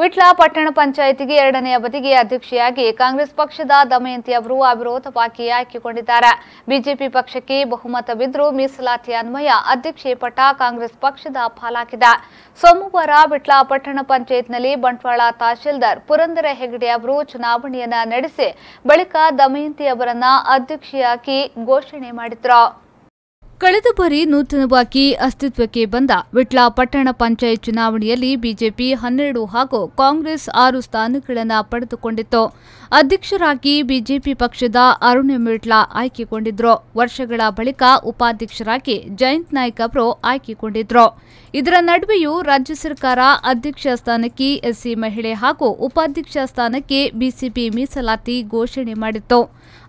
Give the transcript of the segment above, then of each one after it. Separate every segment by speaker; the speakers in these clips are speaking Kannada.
Speaker 1: ವಿಟ್ಲ ಪಟ್ಟಣ ಪಂಚಾಯಿತಿಗೆ ಎರಡನೇ ಅವಧಿಗೆ ಅಧ್ಯಕ್ಷೆಯಾಗಿ ಕಾಂಗ್ರೆಸ್ ಪಕ್ಷದ ದಮಯಂತಿ ಅವರು ಅವಿರೋಧವಾಗಿ ಆಯ್ಕೆಗೊಂಡಿದ್ದಾರೆ ಬಿಜೆಪಿ ಪಕ್ಷಕ್ಕೆ ಬಹುಮತವಿದ್ರೂ ಮೀಸಲಾತಿ ಅನ್ವಯ ಅಧ್ಯಕ್ಷೆ ಪಟ್ಟ ಕಾಂಗ್ರೆಸ್ ಪಕ್ಷದ ಪಾಲಾಗಿದೆ. ಸೋಮವಾರ ವಿಟ್ಲ ಪಟ್ಟಣ ಪಂಚಾಯತ್ನಲ್ಲಿ ಬಂಟ್ವಾಳ ತಹಶೀಲ್ದಾರ್ ಪುರಂದರ ಹೆಗಡೆ ಅವರು ಚುನಾವಣೆಯನ್ನ ನಡೆಸಿ, ಬಳಿಕ ದಮಯಂತಿ ಅವರನ್ನ ಅಧ್ಯಕ್ಷೆಯಾಗಿ ಘೋಷಣೆ ಮಾಡಿದ್ರು. ಕಳೆದ ಬಾರಿ ನೂತನವಾಗಿ ಅಸ್ತಿತ್ವಕ್ಕೆ ಬಂದ ವಿಟ್ಲ ಪಟ್ಟಣ ಪಂಚಾಯತ್ ಚುನಾವಣೆಯಲ್ಲಿ ಬಿಜೆಪಿ ಹನ್ನೆರಡು ಹಾಗೂ ಕಾಂಗ್ರೆಸ್ ಆರು ಸ್ಥಾನಗಳನ್ನು ಪಡೆದುಕೊಂಡಿತ್ತು. ಅಧ್ಯಕ್ಷರಾಗಿ ಬಿಜೆಪಿ ಪಕ್ಷದ ಅರುಣ್ ವಿಟ್ಲ ಆಯ್ಕೆಗೊಂಡಿದ್ರು. ವರ್ಷಗಳ ಬಳಿಕ ಉಪಾಧ್ಯಕ್ಷರಾಗಿ ಜಯಂತ್ ನಾಯ್ಕ ಅವರು ಆಯ್ಕೆಗೊಂಡಿದ್ರು. ಇದರ ನಡುವೆಯೂ ರಾಜ್ಯ ಸರ್ಕಾರ ಅಧ್ಯಕ್ಷ ಸ್ಥಾನಕ್ಕೆ ಎಸ್ಸಿ ಮಹಿಳೆ ಹಾಗೂ ಉಪಾಧ್ಯಕ್ಷ ಸ್ಥಾನಕ್ಕೆ ಬಿಸಿಪಿ ಮೀಸಲಾತಿ ಘೋಷಣೆ ಮಾಡಿತ್ತು.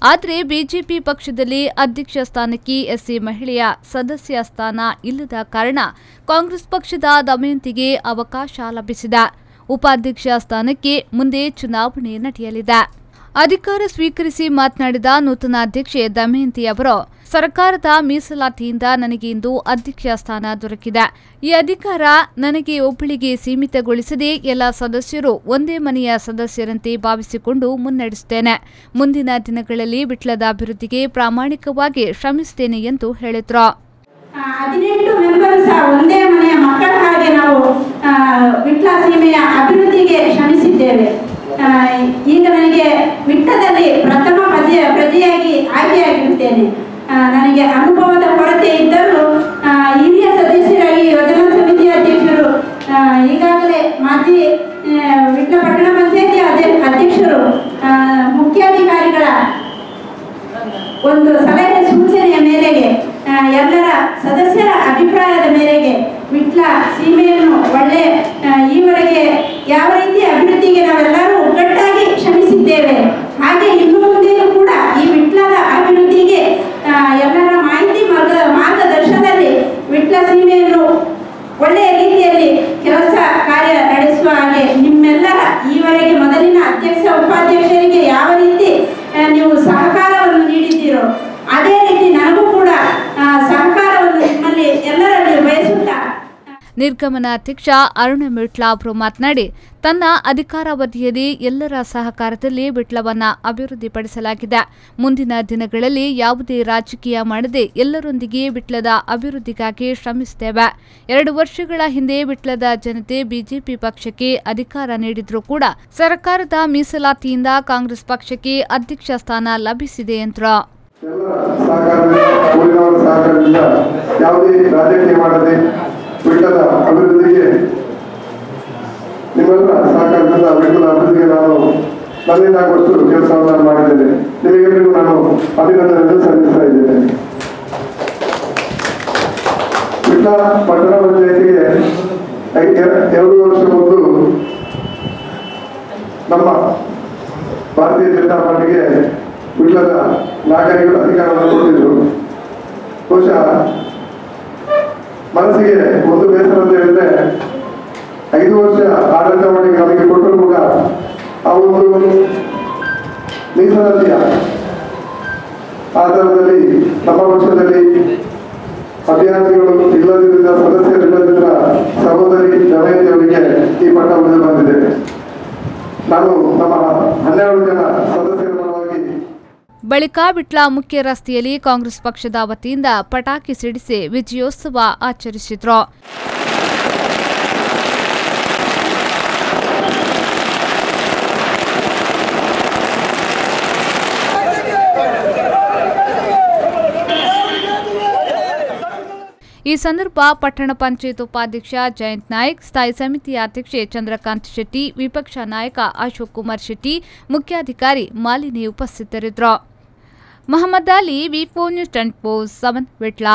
Speaker 1: ಆದರೆ ಬಿಜೆಪಿ ಪಕ್ಷದಲ್ಲಿ ಅಧ್ಯಕ್ಷ ಸ್ಥಾನಕ್ಕೆ ಎಸ್ಸಿ ಮಹಿಳೆಯ ಸದಸ್ಯ ಸ್ಥಾನ ಇಲ್ಲದ ಕಾರಣ ಕಾಂಗ್ರೆಸ್ ಪಕ್ಷದ ದಮಯಂತಿಗೆ ಅವಕಾಶ ಲಭಿಸಿದೆ. ಉಪಾಧ್ಯಕ್ಷ ಸ್ಥಾನಕ್ಕೆ ಮುಂದೆ ಚುನಾವಣೆ ನಡೆಯಲಿದೆ. ಅಧಿಕಾರ ಸ್ವೀಕರಿಸಿ ಮಾತನಾಡಿದ ನೂತನ ಅಧ್ಯಕ್ಷೆ ದಮಯಂತಿ ಅವರು, ಸರ್ಕಾರದ ಮೀಸಲಾತಿಯಿಂದ ನನಗೆ ಇಂದು ಅಧ್ಯಕ್ಷ ಸ್ಥಾನ ದೊರಕಿದೆ. ಈ ಅಧಿಕಾರ ನನಗೆ ಒಬ್ಬಳಿಗೆ ಸೀಮಿತಗೊಳಿಸದೆ ಎಲ್ಲ ಸದಸ್ಯರು ಒಂದೇ ಮನೆಯ ಸದಸ್ಯರಂತೆ ಭಾವಿಸಿಕೊಂಡು ಮುನ್ನಡೆಸುತ್ತೇನೆ. ಮುಂದಿನ ದಿನಗಳಲ್ಲಿ ವಿಟ್ಲದ ಅಭಿವೃದ್ಧಿಗೆ ಪ್ರಾಮಾಣಿಕವಾಗಿ ಶ್ರಮಿಸುತ್ತೇನೆ ಎಂದು ಹೇಳಿದರು.
Speaker 2: ಒಂದೇ ಮನೆಯ ಮಕ್ಕಳ ಹಾಗೆ ನಾವು ವಿಟ್ಲ ಸೀಮೆಯ ಅಭಿವೃದ್ಧಿಗೆ ಶ್ರಮಿಸಿದ್ದೇವೆ ಆ, ಈಗ ನನಗೆ ವಿಟ್ಟದಲ್ಲಿ ಪ್ರಥಮ ಪ್ರಜೆ ಪ್ರಜೆಯಾಗಿ ಆಯ್ಕೆಯಾಗಿರುತ್ತೇನೆ ಆ, ನನಗೆ ಅನುಭವದ ಕೊರತೆ ಇದ್ದರೂ ಆ, ಹಿರಿಯ ಸದಸ್ಯರಾಗಿ ಯೋಜನಾ ಸಮಿತಿ ಅಧ್ಯಕ್ಷರು ಆ, ಈಗಾಗಲೇ ಮಾಜಿ ಆ, ವಿಟ್ಲ ಪಟ್ಟಣ ಪಂಚಾಯತಿ ಅಧ್ಯ- ಅಧ್ಯಕ್ಷರು ಆ, ಮುಖ್ಯಾಧಿಕಾರಿಗಳ ಒಂದು ಸಲಹೆ ಸೂಚನೆಯ ಮೇರೆಗೆ ಆ, ಎಲ್ಲರ ಸದಸ್ಯರ ಅಭಿಪ್ರಾಯದ ಮೇರೆಗೆ ವಿಟ್ಲ ಸೀಮೆಯನ್ನು ಒಳ್ಳೆ ಆ, ಈವರೆಗೆ ಯಾವ ರೀತಿ ಅಭಿವೃದ್ಧಿಗೆ ನಾವೆಲ್ಲರೂ ಒಗ್ಗಟ್ಟಾಗಿ ಶ್ರಮಿಸಿದ್ದೇವೆ. ಹಾಗೆ ಇನ್ನು ಮುಂದೆ ಕೂಡ ಈ ವಿಟ್ಲದ ಅಭಿವೃದ್ಧಿಗೆ ಎಲ್ಲರ ಮಾಹಿತಿ ಮಾರ್ಗ, ಮಾರ್ಗದರ್ಶನದಲ್ಲಿ ವಿಟ್ಲ ಸೀಮೆಯನ್ನು ಒಳ್ಳೆಯ ರೀತಿಯಲ್ಲಿ ಕೆಲಸ ಕಾರ್ಯ ನಡೆಸುವ ಹಾಗೆ ನಿಮ್ಮೆಲ್ಲರ ಈವರೆಗೆ ಮೊದಲಿನ ಅಧ್ಯಕ್ಷ, ಉಪಾಧ್ಯಕ್ಷರಿಗೆ ಯಾವ ರೀತಿ ನೀವು ಸಹಕಾರವನ್ನು ನೀಡಿದ್ದೀರೋ ಅದೇ ರೀತಿ ನನಗೂ ಕೂಡ ಆ, ಸಹಕಾರವನ್ನು ನಿಮ್ಮಲ್ಲಿ ಎಲ್ಲರಲ್ಲಿ ಬಯಸುತ್ತಾ
Speaker 1: ನಿರ್ಗಮನ ಅಧ್ಯಕ್ಷ ಅರುಣ ಮಿಟ್ಲಾ ಅವರು ಮಾತನಾಡಿ, ತನ್ನ ಅಧಿಕಾರಾವಧಿಯಲ್ಲಿ ಎಲ್ಲರ ಸಹಕಾರದಲ್ಲಿ ಬಿಟ್ಲವನ್ನ ಅಭಿವೃದ್ಧಿಪಡಿಸಲಾಗಿದೆ. ಮುಂದಿನ ದಿನಗಳಲ್ಲಿ ಯಾವುದೇ ರಾಜಕೀಯ ಮಾಡದೆ ಎಲ್ಲರೊಂದಿಗೆ ಬಿಟ್ಲದ ಅಭಿವೃದ್ಧಿಗಾಗಿ ಶ್ರಮಿಸುತ್ತೇವೆ. ಎರಡು ವರ್ಷಗಳ ಹಿಂದೆ ಬಿಟ್ಲದ ಜನತೆ ಬಿಜೆಪಿ ಪಕ್ಷಕ್ಕೆ ಅಧಿಕಾರ ನೀಡಿದ್ರೂ ಕೂಡ ಸರ್ಕಾರದ ಮೀಸಲಾತಿಯಿಂದ ಕಾಂಗ್ರೆಸ್ ಪಕ್ಷಕ್ಕೆ ಅಧ್ಯಕ್ಷ ಸ್ಥಾನ ಲಭಿಸಿದೆ ಎಂದರು.
Speaker 3: ಯಾವುದೇ ರಾಜಕೀಯ ಮಾಡದೆ ಬೆಟ್ಟದ ಅಭಿವೃದ್ಧಿಗೆ ನಿಮ್ಮೆಲ್ಲ ಸಹಕಾರದಿಂದ ಬೆಟ್ಟದ ಅಭಿವೃದ್ಧಿಗೆ ನಾನು ನನ್ನಿಂದಾಗುವಷ್ಟು ಕೆಲಸವನ್ನು ಮಾಡಿದ್ದೇನೆ. ನಿಮಗೆಲ್ಲರಿಗೂ ನಾನು ಅಭಿನಂದನೆಯನ್ನು ಸಲ್ಲಿಸ್ತಾ ಇದ್ದೇನೆ. ಬೆಟ್ಟ ಪಟ್ಟಣ ಪಂಚಾಯತಿಗೆ ಎರಡು ವರ್ಷ ಮೊದಲು ನಮ್ಮ ಭಾರತೀಯ ಜನತಾ ಪಾರ್ಟಿಗೆ ವಿಟ್ಲದ ನಾಗರಿಕರು ಅಧಿಕಾರವನ್ನು ಕೊಟ್ಟಿದ್ರು ಬಹುಶಃ ಮನಸ್ಸಿಗೆ ಒಂದು ಬೇಸರ ಅಂತ ಹೇಳಿದ್ರೆ ಐದು ವರ್ಷ ಆಡಳಿತ ಮಾಡಿ ನಮಗೆ ಕೊಟ್ಟರು ಕೂಡ ಆ ಒಂದು ಮೀಸಲಾತಿಯ ಆಧಾರದಲ್ಲಿ ನಮ್ಮ ಪಕ್ಷದಲ್ಲಿ ಅಭ್ಯರ್ಥಿಗಳು ಇಲ್ಲದಿದ್ದ ಸದಸ್ಯರಿಲ್ಲದಿದ್ದ ಸಹೋದರಿ ದಮಯಂತಿ ಅವರಿಗೆ ಈ ಉಳಿದು ಬಂದಿದೆ. ನಾನು ನಮ್ಮ ಹನ್ನೆರಡು ಜನ ಪರವಾಗಿ
Speaker 1: ಬಳಿಕ ವಿಟ್ಲ ಮುಖ್ಯ ರಸ್ತೆಯಲ್ಲಿ ಕಾಂಗ್ರೆಸ್ ಪಕ್ಷದ ವತಿಯಿಂದ ಪಟಾಕಿ ಸಿಡಿಸಿ ವಿಜಯೋತ್ಸವ ಆಚರಿಸಿದ್ರು. ಈ ಸಂದರ್ಭ ಪಟ್ಟಣ ಪಂಚಾಯತ್ ಉಪಾಧ್ಯಕ್ಷ ಜಯಂತ್ ನಾಯಕ್, ಸ್ಥಾಯಿ ಸಮಿತಿ ಅಧ್ಯಕ್ಷೆ ಚಂದ್ರಕಾಂತ್ ಶೆಟ್ಟಿ, ವಿಪಕ್ಷ ನಾಯಕ ಅಶೋಕ್ ಕುಮಾರ್ ಶೆಟ್ಟಿ, ಮುಖ್ಯಾಧಿಕಾರಿ ಮಾಲಿನಿ ಉಪಸ್ಥಿತರಿದ್ದರು. Mohammed Ali V four news ten four seven Vitla